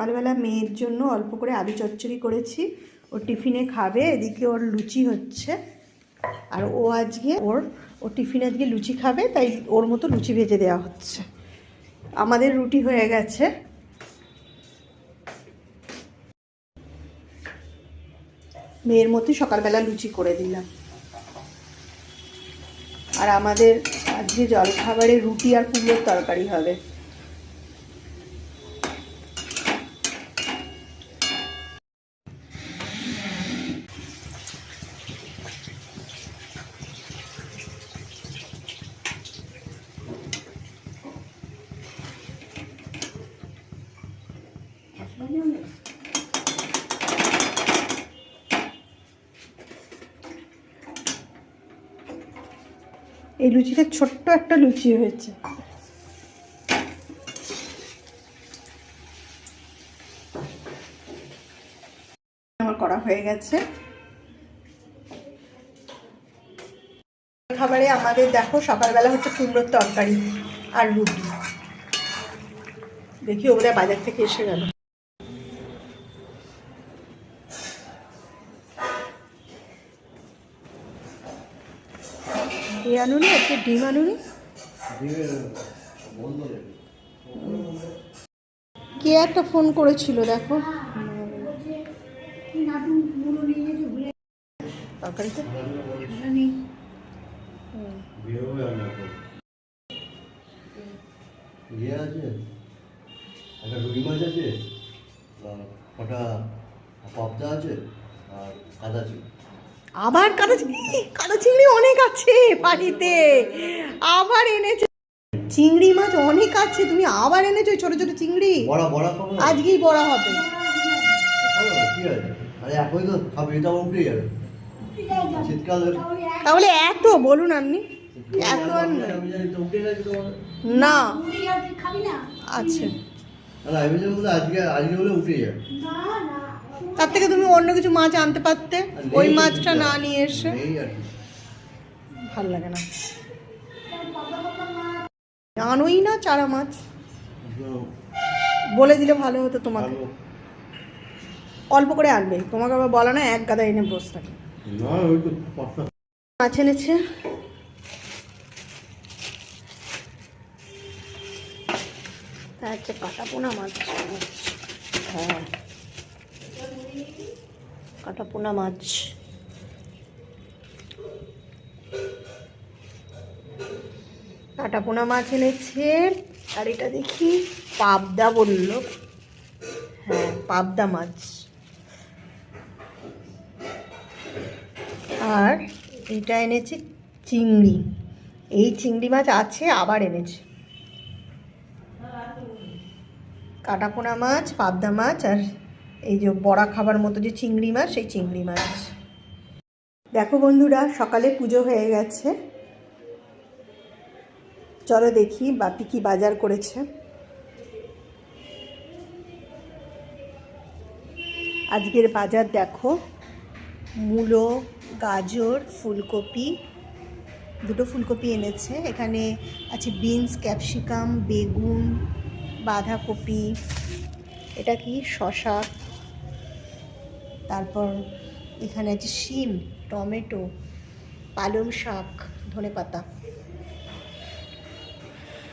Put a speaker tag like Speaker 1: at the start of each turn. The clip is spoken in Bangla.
Speaker 1: সকালবেলা মেয়ের জন্য অল্প করে আলু চচ্চড়ি করেছি। ও টিফিনে খাবে, এদিকে ওর লুচি হচ্ছে। আর ও আজকে ওর, ও টিফিনে আজকে লুচি খাবে, তাই ওর মতো লুচি ভেজে দেওয়া হচ্ছে। আমাদের রুটি হয়ে গেছে। মেয়ের মতোই সকালবেলা লুচি করে দিলাম। আর আমাদের আজকে জলখাবারে রুটি আর কুমড়োর তরকারি হবে। এই লুচিটা ছোট্ট একটা লুচি হয়েছে। আমার করা হয়ে গেছে। খাবারে আমাদের দেখো সকালবেলা হচ্ছে কুমড়োর তরকারি আর রুটি। দেখি ওদের বাজার থেকে এসে গেল। এ আনুনি একটা ডিম আনুনি? কে একটা ফোন করেছিল, দেখো।
Speaker 2: ইয়ে আছে মাছ আছে আছে আর কাদা চিংড়ি
Speaker 1: আবার কাদা চিংড়ি কাদা চিংড়ি অনেক আছে বাড়িতে। আবার এনেছে। চিংড়ি মাছ অনেক আছে তুমি আবার এনেছো ছোট ছোট চিংড়ি?
Speaker 2: বড়া বড়া
Speaker 1: আজকেই বড়া হবে।
Speaker 2: না,
Speaker 1: তাহলে এত বলুন আপনি এত আর না। না?
Speaker 2: বলে আজকে আজকে হলে উঠে যাবে।
Speaker 1: তার থেকে তুমি অন্য কিছু মাছ আনতে পারতে ওই মাছটা না নিয়ে এসে। ভালো লাগে না। জানোই না চারা মাছ? বলে দিলে ভালো হতো তোমাকে। অল্প করে আনবে। তোমাকে আবার বলা না এক গাদা এনে বসে থাকে। মাছ এনেছে। তা হচ্ছে কাটা পোনা মাছ। হ্যাঁ। কাটা পোনা মাছ। কাটা পোনা মাছ এনেছে, আর এটা দেখি পাবদা বলল। হ্যাঁ পাবদা মাছ। আর এটা এনেছে চিংড়ি। এই চিংড়ি মাছ আছে, আবার এনেছে। কাটাপোনা মাছ, পাবদা মাছ, আর এই যে বড়া খাবার মতো যে চিংড়ি মাছ, সেই চিংড়ি মাছ। দেখো বন্ধুরা, সকালে পুজো হয়ে গেছে। চলো দেখি বাপি কি বাজার করেছে। আজকের বাজার দেখো, মূলো, গাজর, ফুলকপি, দুটো ফুলকপি এনেছে। এখানে আছে বিনস, ক্যাপসিকাম, বেগুন, বাঁধাকপি। এটা কি শশা? তারপর এখানে আছে শিম টমেটো পালং শাক ধনেপাতা।